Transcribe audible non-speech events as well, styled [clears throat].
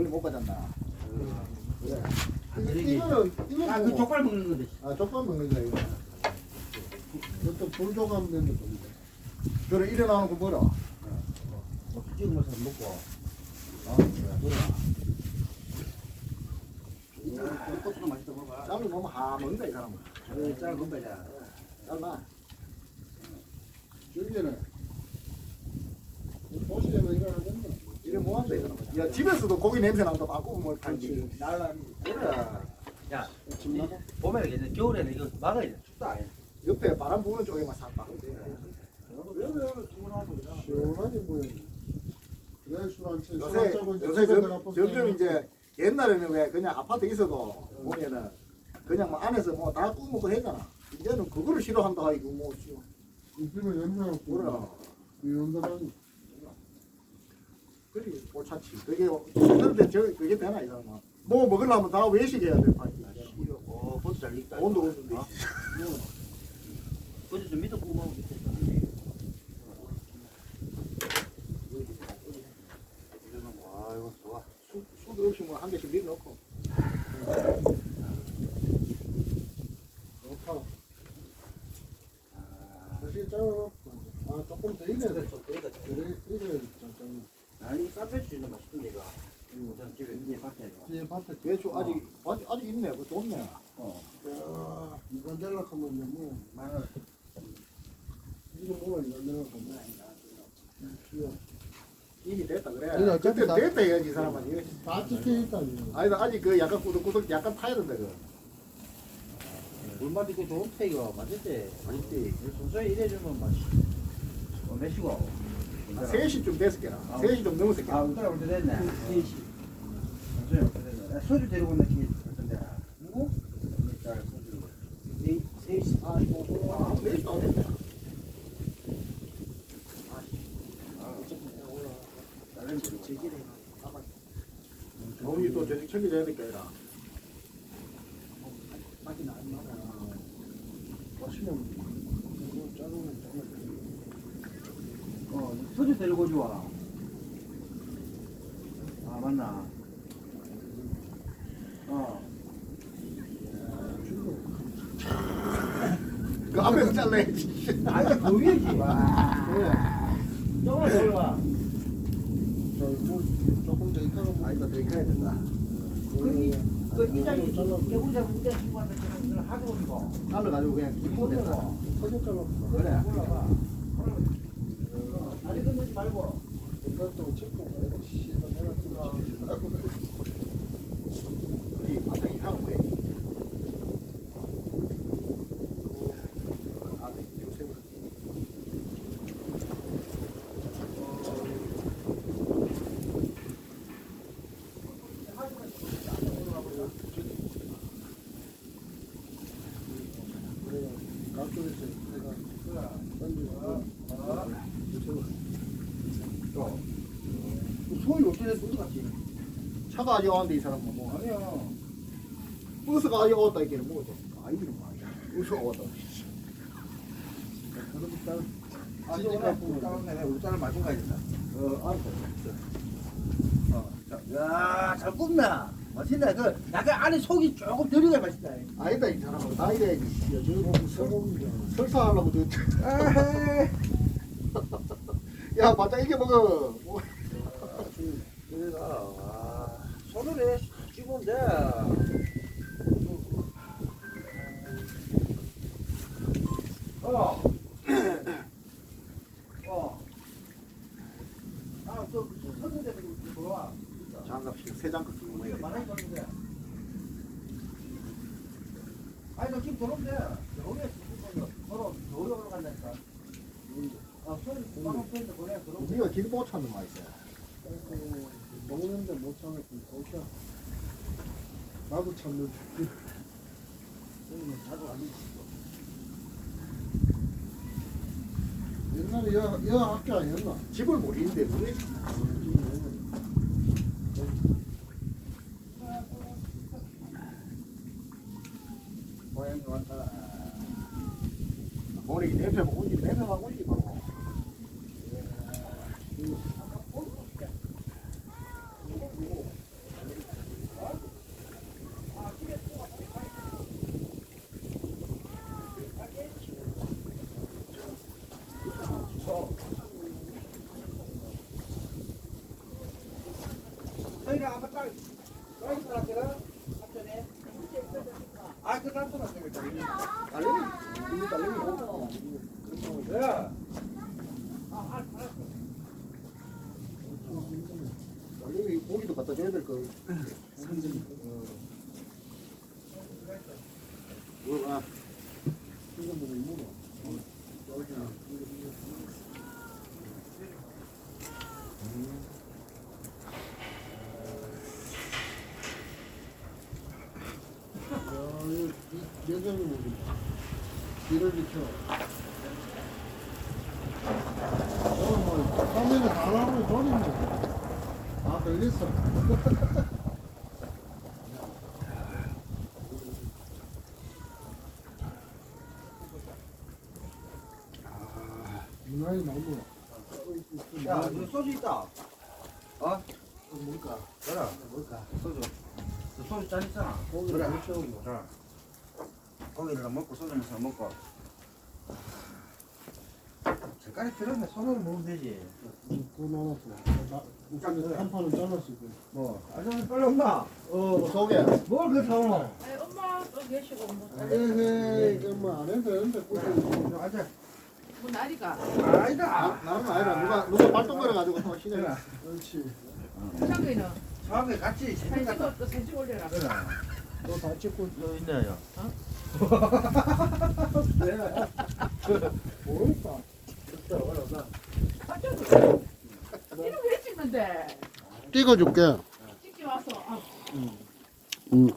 멀리 못 가잖아. 그래. 저기- 이거는 이거 아, 그 족발 먹는 건데. 아 족발 먹는 거야 이거. 이것도 불조감 되는 겁니다. 그래 일어나는 거 뭐라? 뭐 찍으면서 먹고. 아 그래. 아, 고추도 맛있다 먹어. 짬을 보면 하 먹는다 이 사람은. 그짤 건배자. 짬나. 줄기는 보시려면 이거. 이래 뭐 한다 이 사람은. 야 집에서도 고기 냄새 난다 바꾸고 뭐. 달지. 날라리. 그래. 야, 집 나가. 봄에는 괜찮아. 겨울에는 이거 막아야 돼. 춥다. 아예. 옆에 바람 부는 쪽에만 싹 바꾸면 돼. 시원하게 보여. 그래 술안 치. 요새 요새 점- 점점 이제 옛날에는 왜 그냥 아파트 있어도 보면은 그냥 뭐 안에서 뭐 다 꾸먹고 했잖아. 이제는 그거를 싫어한다 하이고 뭐 씨. 이쁘면 냄새가 그래. 그래 옳지. 그게 그런데 저 그게 되나 이 사람아. 뭐 먹으려면 다 외식해야 될 판이야. 어, 버터 잘 익다. 온도 온도인데. 어? 버터 좀 밑에 구워 먹으면 좋겠다. 이러면 뭐, 아이고, 좋아. 수- 수도 없이 뭐한 개씩 밀어 넣고. 좋다. 사실 짜고. 아 조금 더 익어야 돼. 그러니까 그래 익어야 짠짠. 아니 쌈배추는 맛있던데 이거. 우선 집에 위에 밭에 이거. 밭에 배추 아직 아직 아직 있네. 그 좋네. 어. 야, 이거 내려가면 뭐 마늘. 이거 이거 내려가면. 귀여워. 이미 됐다 그래. 아니, 어차피 그때 다- 됐다 해야지 이 사람아. 이게. 다 찍혀 있다 이거. 아니다 아직 그 약간 꾸덕꾸덕 약간 타야 된다 그. 물맛 있고 좋대 이거 맛있대. 맛있대. 순서에 이래주면 맛있. 어, 매시고. 한 3시쯤 됐을 게나. 아. 3시 좀 넘었을 아, 게나. 우따라 올때 됐네. 셋이. 됐네. 야, 소주 데리고 온 느낌이 같은데. 누구? 자, 소주. 네, 셋이. 아, 이거 뭐, 아, 4시도 안 됐네. 다른 데로. 우리 또 저녁 챙겨줘야 될 거야. 맛있는 이거 자르면 정말 어, 소주 데리고 좋아. 아, 맞나? 앞에서 잘라야지. 아니, 그 위에지. 와. 조금만 더 올라와. 조금 더 익혀가 아니다, 더 익혀야 된다. 그, 그 이장이 개구자 문제 친구 한테 그걸 하고 있고. 잘라가지고 그냥. 커져 잘라. 그래. 아니, 끝내지 말고. 이것도 찍고. 씨발 내가 찍어. 이 바닥이 하고 왜? 아, 네, 요새 그래가 각쪽에서 내가 던지고 소위 됐을 것 같지? 차가 아직 왔는데 이 사람은 뭐 아니야. 버스가 아직 왔다 이게 뭐 아이들은 말이야. 버스가 왔다. 야, 잘 굽나? 맛있네. 그, 약간 안에 속이 조금 들어가 맛있다. 아니다 이 사람은 다 이래야지. [laughs] 야 저거 소고기야. 설사 하려고 저. 야, 바짝 이게 먹어. 뭐, 그래가, 와, 손으로 해, 찍으면 돼. 어. [clears throat] 어. 아, 저, 선생님, 들어와. 세 장갑 끼고 뭐 우리가 이래. 만나게 가면 돼. 아니, 너 지금. 여기에 걸어, 여기 올라간다니까. 아, 손, 방금 손인데 그래, 들어오면 돼. 우리가 길 못 찾는 말 있어. 먹는데 못 참겠고 고기야. 나도 참는. 자주 안 돼. 옛날에 여, 여 학교 아니었나? 집을 모르는데 왜? 고 많이 왔다. 모래기 냄새 먹고 지 냄새 나고 지 뭐. Thank you. 고기도 갖다 줘야 될 거. 뭐가? 이거 뭐 이거. 예전에 먹은 길을 비켜. 저는 뭐, 화면에 다 나오는 소리인데. 아, 걸렸어. 유난히 너무. 야, 너 소주 있다. 어? 뭘까? 그래, 뭘까? 소주. 너 소주 짠 있잖아. 그래. 자, 고기를 먹고 소주는 잘 먹고. 젓갈이 필요하면 손으로 먹으면 되지. 또 나눴어. 나, 한 판은 잘랐을 거야. 뭐, 아저씨 빨리 온다. 어, 소개. 뭘 그렇게 하노? 아니, 엄마 또 계시고 뭐, 에헤이, 그뭐 안 해도 되는데, 꾸준히. 아저, 뭐 나리가 아니다. 나는 아니라 누가 누가 발동 걸어가지고 또 신을. 그래, 그렇지. 창근이는 저하고 같이 사진 재밌다. 찍어 또 사진 올려라 그래. 너다 찍고 있어. 너 있네요. 모르겠다. 어쩌고 이름 왜 찍는데 찍어줄게. 찍지 마서 아. 응.